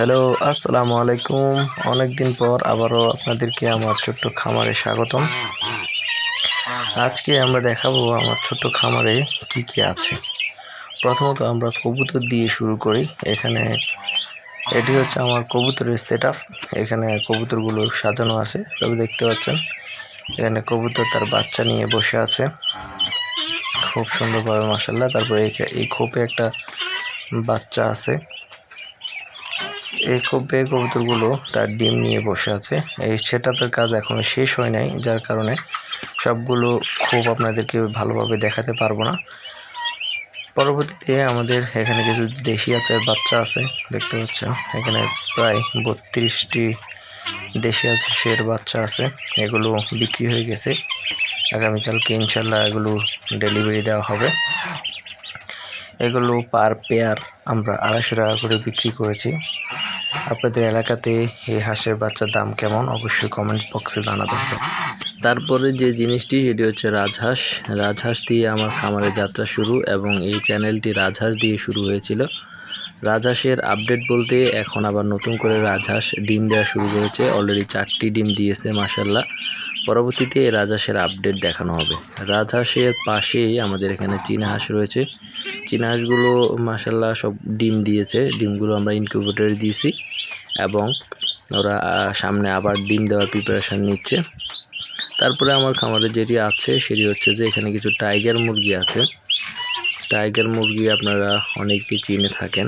Hello, আসসালামু আলাইকুম। অনেক দিন পর আবারও আপনাদেরকে আমার ছোট্ট খামারে স্বাগতম। আজকে আমরা দেখাবো আমার ছোট্ট খামারে কি কি আছে। প্রথমত আমরা কবুতর দিয়ে শুরু করি। এখানে এটি হচ্ছে আমার কবুতরের সেট এখানে কবুতরগুলো সাজানো আছে সব দেখতে পাচ্ছেন, এখানে কবুতর তার বাচ্চা নিয়ে বসে আছে। খুব সুন্দরভাবে মাসাল্লাহ তারপরে এই খোপে একটা বাচ্চা আছে। এই খোপে কবুতরগুলো তার ডিম নিয়ে বসে আছে। এই সেটআপের কাজ এখনও শেষ হয় নাই, যার কারণে সবগুলো খুব আপনাদেরকে ভালোভাবে দেখাতে পারব না। পরবর্তীতে আমাদের এখানে কিছু দেশি আছে, বাচ্চা আছে, দেখতে পাচ্ছেন। এখানে প্রায় বত্রিশটি দেশি আছে, শের বাচ্চা আছে। এগুলো বিক্রি হয়ে গেছে। আগামীকালকে ইনশাল্লাহ এগুলো ডেলিভারি দেওয়া হবে। এগুলো পার পেয়ার আমরা আড়াইশো টাকা করে বিক্রি করেছি। আপনাদের এলাকাতে এই হাঁসের বাচ্চার দাম কেমন? অবশ্যই কমেন্টস বক্সে জানাবেন। তারপরে যে জিনিসটি, সেটি হচ্ছে রাজহাঁস। রাজহাঁস দিয়ে আমার খামারে যাত্রা শুরু এবং এই চ্যানেলটি রাজহাঁস দিয়ে শুরু হয়েছিল। রাজহাঁসের আপডেট বলতে এখন আবার নতুন করে রাজহাঁস ডিম দেওয়া শুরু করেছে। অলরেডি চারটি ডিম দিয়েছে মাসাল্লাহ পরবর্তীতে রাজহাঁসের আপডেট দেখানো হবে। রাজহাঁসের পাশেই আমাদের এখানে চীনা হাঁস রয়েছে। চীনা হাঁসগুলো মাসাল্লাহ সব ডিম দিয়েছে। ডিমগুলো আমরা ইনকিউবেটরে দিয়েছি এবং ওরা সামনে আবার ডিম দেওয়ার প্রিপারেশান নিচ্ছে। তারপরে আমার খামারে যেটি আছে, সেটি হচ্ছে যে এখানে কিছু টাইগার মুরগি আছে। টাইগার মুরগি আপনারা অনেকেই চিনে থাকেন।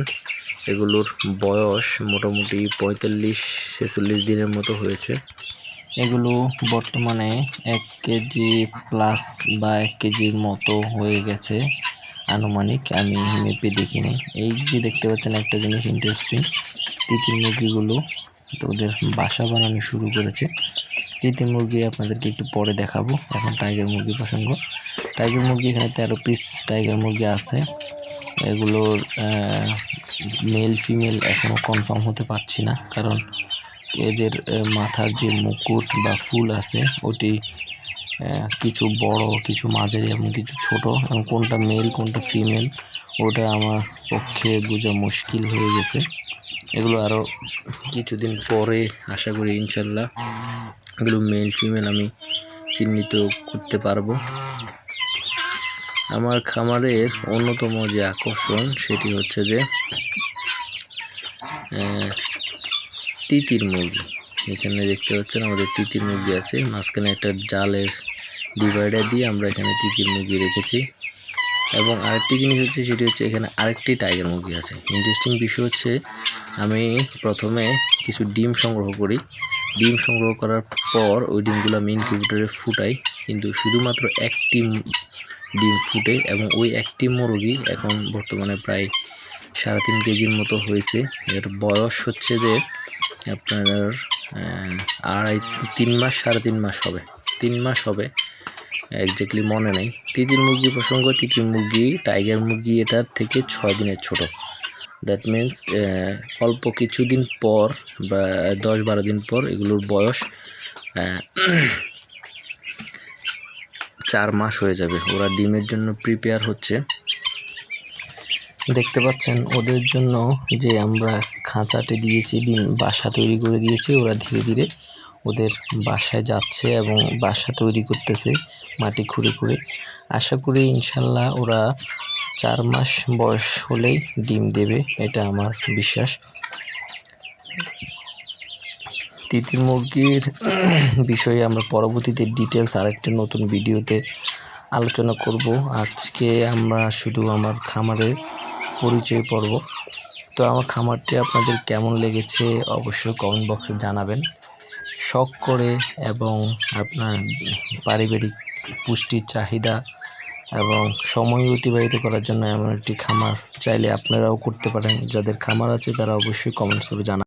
এগুলোর বয়স মোটামুটি পঁয়তাল্লিশ, ছেচল্লিশ দিনের মতো হয়েছে। এগুলো বর্তমানে এক কেজি প্লাস বা এক কেজির মতো হয়ে গেছে। আনুমানিক, আমি মেপে দেখিনি। এই যে দেখতে পাচ্ছেন একটা জিনিস ইন্টারেস্টিং তিতির মুরগিগুলো তো ওদের বাসা বানানো শুরু করেছে। তিতির মুরগি আপনাদেরকে একটু পরে দেখাবো, এখন টাইগার মুরগি প্রসঙ্গ। টাইগার মুরগি এখানে তেরো পিস টাইগার মুরগি আছে। এগুলোর মেল ফিমেল এখনও কনফার্ম হতে পারছি না, কারণ এদের মাথার যে মুকুট বা ফুল আছে, ওটি কিছু বড়, কিছু মাঝারি এবং কিছু ছোট এবং কোনটা মেল কোনটা ফিমেল ওটা আমার পক্ষে বোঝা মুশকিল হয়ে গেছে। এগুলো আরও কিছুদিন পরে আশা করি ইনশাল্লাহ এগুলো মেল ফিমেল আমি চিহ্নিত করতে পারব। আমার খামারের অন্যতম যে আকর্ষণ সেটি হচ্ছে যে তিতির মুরগি। এখানে দেখতে পাচ্ছেন আমাদের তিতির মুরগি আছে, মাঝখানে একটা জালের ডিভাইডার দিয়ে আমরা এখানে তিতির মুরগি রেখেছি। এবং আরেকটি জিনিস হচ্ছে, সেটি হচ্ছে এখানে আরেকটি টাইগার মুরগি আছে। ইন্টারেস্টিং বিষয় হচ্ছে, আমি প্রথমে কিছু ডিম সংগ্রহ করি। ডিম সংগ্রহ করার পর ওই ডিমগুলো আমি ইনকিউবেটরে ফুটাই। কিন্তু শুধুমাত্র একটি ডিম ফুটে এবং ওই একটি মুরগি এখন বর্তমানে প্রায় সাড়ে তিন কেজির মতো হয়েছে। এর বয়স হচ্ছে যে আপনার আড়াই, তিন মাস, সাড়ে তিন মাস হবে। তিন মাস হবে। একজাক্টলি মনে নেই। তিতির মুরগি প্রসঙ্গ, তিতির মুরগি টাইগার মুরগি এটার থেকে ছয় দিনের ছোট। দ্যাট মিন্স অল্প কিছুদিন পর বা দশ বারো দিন পর এগুলোর বয়স চার মাস হয়ে যাবে। ওরা ডিমের জন্য প্রিপেয়ার হচ্ছে। দেখতে পাচ্ছেন, ওদের জন্য যে আমরা খাঁচাটে দিয়েছি, ডিম, বাসা তৈরি করে দিয়েছি, ওরা ধীরে ধীরে ওদের বাসায় যাচ্ছে এবং বাসা তৈরি করতেছে, মাটি খুঁড়ে খুঁড়ে। আশা করি ইনশাল্লাহ ওরা চার মাস বয়স হলেই ডিম দেবে, এটা আমার বিশ্বাস। তিতির মুরগির বিষয়ে আমরা পরবর্তীতে ডিটেলস আরেকটি নতুন ভিডিওতে আলোচনা করব। আজকে আমরা শুধু আমার খামারের পরিচয় পর্ব তো আমার খামারটি আপনাদের কেমন লেগেছে অবশ্যই কমেন্ট বক্সে জানাবেন। শখ করে এবং আপনার পারিবারিক পুষ্টির চাহিদা এবং সময় অতিবাহিত করার জন্য এমন একটি খামার চাইলে আপনারাও করতে পারেন। যাদের খামার আছে তারা অবশ্যই কমেন্টস করে জানান